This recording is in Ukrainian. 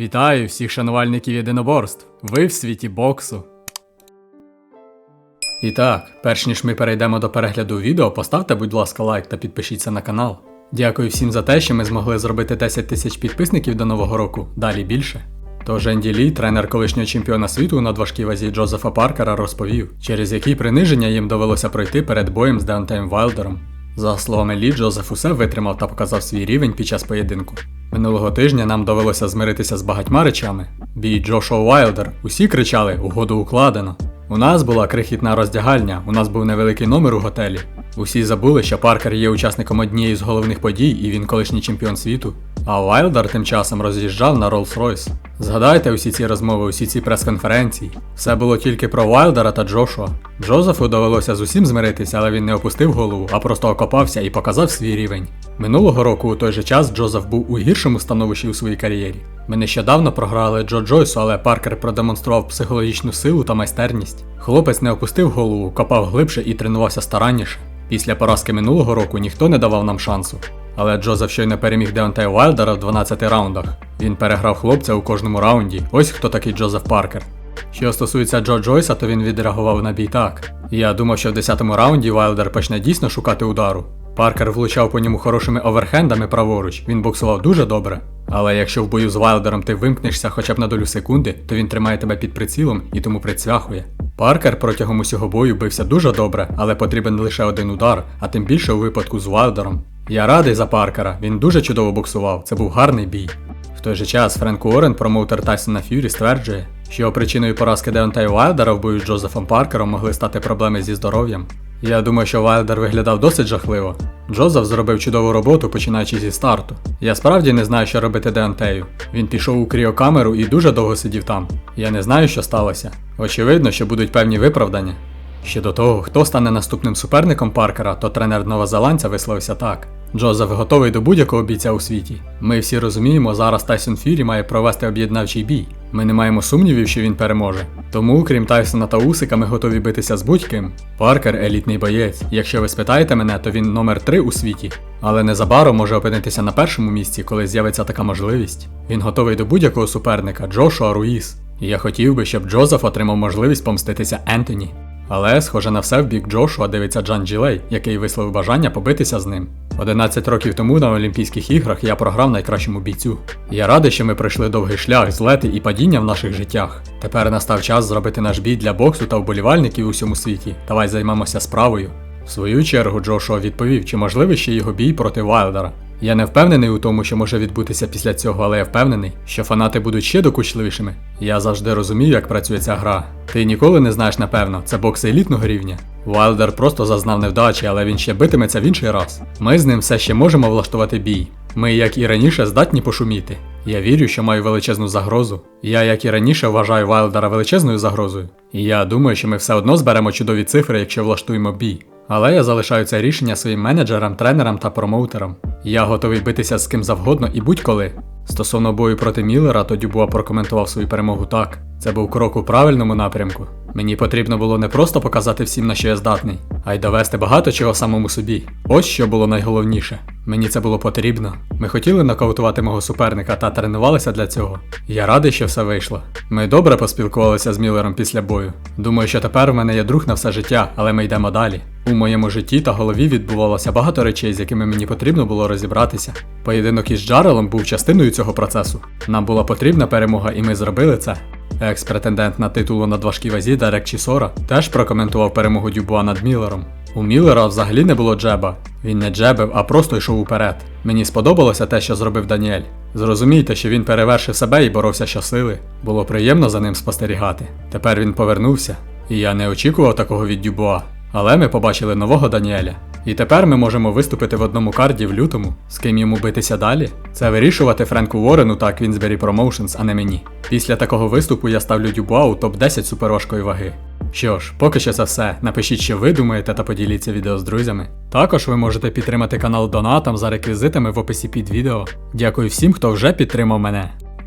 Вітаю всіх шанувальників єдиноборств. Ви в світі боксу. І так, перш ніж ми перейдемо до перегляду відео, поставте, будь ласка, лайк та підпишіться на канал. Дякую всім за те, що ми змогли зробити 10 тисяч підписників до нового року, далі більше. Тож Енді Лі, тренер колишнього чемпіона світу у надважкій вазі Джозефа Паркера, розповів, через які приниження їм довелося пройти перед боєм з Деонтеєм Вайлдером. За словами Лі, Джозеф усе витримав та показав свій рівень під час поєдинку. Минулого тижня нам довелося змиритися з багатьма речами. Бій Джошуа Уайлдер. усі кричали угоду укладено. У нас була крихітна роздягальня, у нас був невеликий номер у готелі. Усі забули, що Паркер є учасником однієї з головних подій і він колишній чемпіон світу. А Вайлдер тим часом роз'їжджав на Rolls-Royce. Згадайте усі ці розмови, усі ці прес-конференції. Все було тільки про Вайлдера та Джошуа. Джозефу довелося з усім змиритися, але він не опустив голову, а просто окопався і показав свій рівень. Минулого року у той же час Джозеф був у гіршому становищі у своїй кар'єрі. Ми нещодавно програли Джо Джойсу, але Паркер продемонстрував психологічну силу та майстерність. Хлопець не опустив голову, копав глибше і тренувався старанніше. Після поразки минулого року ніхто не давав нам шансу. Але Джозеф щойно переміг Деонтея Вайлдера в 12 раундах. Він переграв хлопця у кожному раунді. Ось хто такий Джозеф Паркер. Що стосується Джо Джойса, то він відреагував на бій так. Я думав, що в 10-му раунді Вайлдер почне дійсно шукати удару. Паркер влучав по ньому хорошими оверхендами праворуч, він боксував дуже добре. Але якщо в бою з Вайлдером ти вимкнешся хоча б на долю секунди, то він тримає тебе під прицілом і тому прицвяхує. Паркер протягом усього бою бився дуже добре, але потрібен лише один удар, а тим більше у випадку з Вайлдером. Я радий за Паркера, він дуже чудово боксував, це був гарний бій. В той же час Френк Уоррен, промоутер Тайсона Ф'юрі, стверджує, що причиною поразки Деонтея Вайлдера в бою з Джозефом Паркером могли стати проблеми зі здоров'ям. Я думаю, що Вайлдер виглядав досить жахливо. Джозеф зробив чудову роботу, починаючи зі старту. Я справді не знаю, що робити Деантею. Він пішов у кріокамеру і дуже довго сидів там. Я не знаю, що сталося. Очевидно, що будуть певні виправдання. Щодо того, хто стане наступним суперником Паркера, то тренер новозеландця висловився так. Джозеф готовий до будь-якого бійця у світі. Ми всі розуміємо, зараз Тайсон Фюрі має провести об'єднавчий бій. Ми не маємо сумнівів, що він переможе. Тому, крім Тайсона та Усика, ми готові битися з будь-ким. Паркер елітний боєць. Якщо ви спитаєте мене, то він номер 3 у світі. Але незабаром може опинитися на першому місці, коли з'явиться така можливість. Він готовий до будь-якого суперника Джошуа Руїс. І я хотів би, щоб Джозеф отримав можливість помститися Ентоні. Але, схоже на все, в бік Джошуа дивиться Джан Джилей, який висловив бажання побитися з ним. 11 років тому на Олімпійських іграх я програв найкращому бійцю. Я радий, що ми пройшли довгий шлях, злети і падіння в наших життях. Тепер настав час зробити наш бій для боксу та вболівальників у всьому світі. Давай займемося справою. В свою чергу Джошуа відповів, чи можливий ще його бій проти Вайлдера. Я не впевнений у тому, що може відбутися після цього, але я впевнений, що фанати будуть ще докучливішими. Я завжди розумію, як працює ця гра. Ти ніколи не знаєш напевно, це бокс елітного рівня. Вайлдер просто зазнав невдачі, але він ще битиметься в інший раз. Ми з ним все ще можемо влаштувати бій. Ми, як і раніше, здатні пошуміти. Я вірю, що маю величезну загрозу. Я, як і раніше, вважаю Вайлдера величезною загрозою. І я думаю, що ми все одно зберемо чудові цифри, якщо влаштуємо бій. Але я залишаю це рішення своїм менеджерам, тренерам та промоутерам. Я готовий битися з ким завгодно і будь-коли. Стосовно бою проти Міллера, то Дюбуа прокоментував свою перемогу так. Це був крок у правильному напрямку. Мені потрібно було не просто показати всім, на що я здатний, а й довести багато чого самому собі. Ось що було найголовніше. Мені це було потрібно. Ми хотіли нокаутувати мого суперника та тренувалися для цього. Я радий, що все вийшло. Ми добре поспілкувалися з Міллером після бою. Думаю, що тепер в мене є друг на все життя, але ми йдемо далі. У моєму житті та голові відбувалося багато речей, з якими мені потрібно було розібратися. Поєдинок із Джарелом був частиною цього процесу. Нам була потрібна перемога, і ми зробили це. Екс-претендент на титул у надважкій вазі Дерек Чісора теж прокоментував перемогу Дюбуа над Міллером. У Міллера взагалі не було джеба. Він не джебив, а просто йшов уперед. Мені сподобалося те, що зробив Даніель. Зрозумійте, що він перевершив себе і боровся щосили. Було приємно за ним спостерігати. Тепер він повернувся. І я не очікував такого від Дюбуа. Але ми побачили нового Даніеля. І тепер ми можемо виступити в одному карді в лютому. З ким йому битися далі? Це вирішувати Френку Уорену та Queensberry Promotions, а не мені. Після такого виступу я ставлю Дюбуа у топ-10 суперважкої ваги. Що ж, поки що це все. Напишіть, що ви думаєте, та поділіться відео з друзями. Також ви можете підтримати канал донатом за реквізитами в описі під відео. Дякую всім, хто вже підтримав мене.